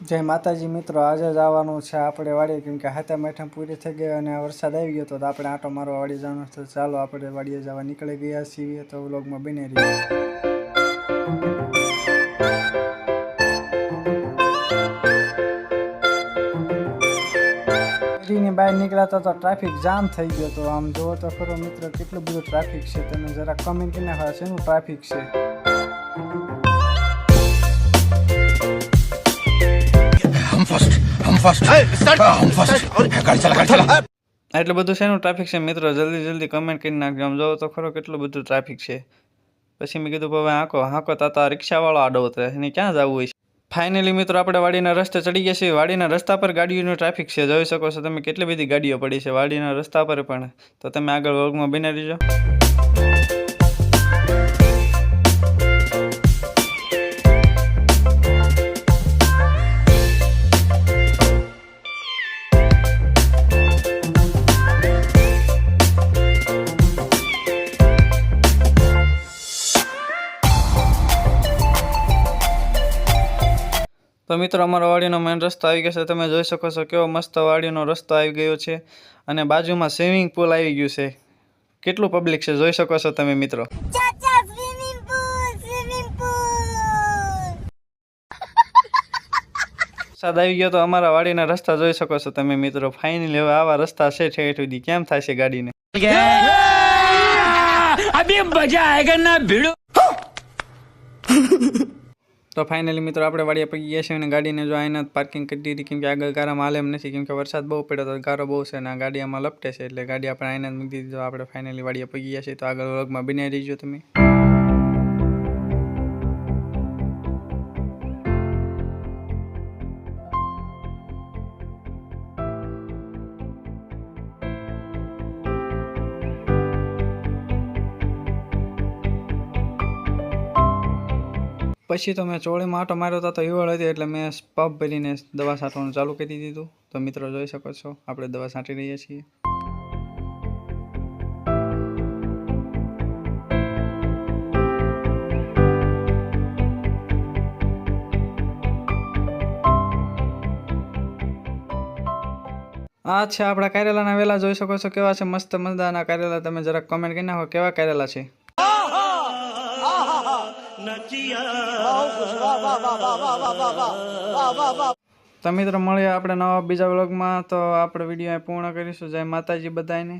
જય માતાજી મિત્રો, આજે જ આવવાનું છે આપણે વાડીએ, કેમ કે હાથે મેઠા પૂરી થઈ ગઈ અને વરસાદ આવી ગયો તો આપણે આટો મારવા વાડી જવાનું તો ચાલો આપણે વાડીએ જવા નીકળી ગયા છીએ તો વ્લોગમાં બની શેરીની બહાર નીકળ્યા તો ટ્રાફિક જામ થઈ ગયો તો આમ જુઓ તો ખરો મિત્રો, કેટલું બધું ટ્રાફિક છે, તમે જરા કમેન્ટ કરીને નાખો શેનું ટ્રાફિક છે? એટલું બધું શેનું ટ્રાફિક છે. મિત્રો જલ્દી જલ્દી કમેન્ટ કરી નાખજો. આમ જોવો તો ખરો કેટલું બધું ટ્રાફિક છે. પછી મેં કીધું ભાઈ આંકો. હાંકો તાતા રિક્ષાવાળો આડો હતો. એને ક્યાં જવું હોય ફાઇનલી મિત્રો આપણે વાડીના રસ્તે ચડી ગયા છીએ. વાડીના રસ્તા પર ગાડીઓનું ટ્રાફિક છે. જોઈ શકો છો તમે કેટલી બધી ગાડીઓ પડી છે વાડીના રસ્તા પર પણ. તો તમે આગળ વર્ગમાં બનાવી રહેજો. તો મિત્રો અમારો વાડીનો મેઇન રસ્તો આવી ગયો છે. તમે જોઈ શકો છો કેવો મસ્ત વાડીનો રસ્તો આવી ગયો છે અને બાજુમાં સ્વિમિંગ પુલ આવી ગયું છે. કેટલું પબ્લિક છે જોઈ શકો છો તમે મિત્રો. વરસાદ આવી ગયો તો અમારા વાડીના રસ્તા જોઈ શકો છો તમે મિત્રો. ફાઇનલી હવે આવા રસ્તા છે ઠેઠ સુધી. કેમ થશે ગાડીને? અભી મજા આયેગા ના ભીડો. તો ફાઇનલી મિત્રો આપણે વાડીએ પગી ગયા છીએ અને ગાડીને જો આઈને પાર્કિંગ કરી દીધી. કેમ કે આગળ ગારામાં હાલે એમ નથી. કેમ કે વરસાદ બહુ પડ્યો તો ગારો બહુ છે અને આ ગાડી આમાં લપટે છે. એટલે ગાડી આપણે આઈને મૂકી દીધી. તો આપણે ફાઇનલી વાડીએ પગી ગયા છીએ તો આગળ વર્ગમાં બિનાઈ રહીજો તમે. પછી તો મેં ચોળીમાં આટો માર્યો હતો તો ઈવળ હતી એટલે મેં પબ ભરીને દવા છાંટવાનું ચાલુ કરી દીધું તો મિત્રો જોઈ શકો છો, આપણે દવા છાંટી રહીએ છીએ. આ છે આપણા કારેલાના વેલા. જોઈ શકો છો કેવા છે મસ્ત મજાના કારેલા તમે જરાક કમેન્ટ કરી નાખો, કેવા કારેલા છે? તો મિત્રો મળીએ આપણે નવા બીજા વ્લોગમાં તો આપણે વીડિયો પૂર્ણ કરીશું જય માતાજી બધાને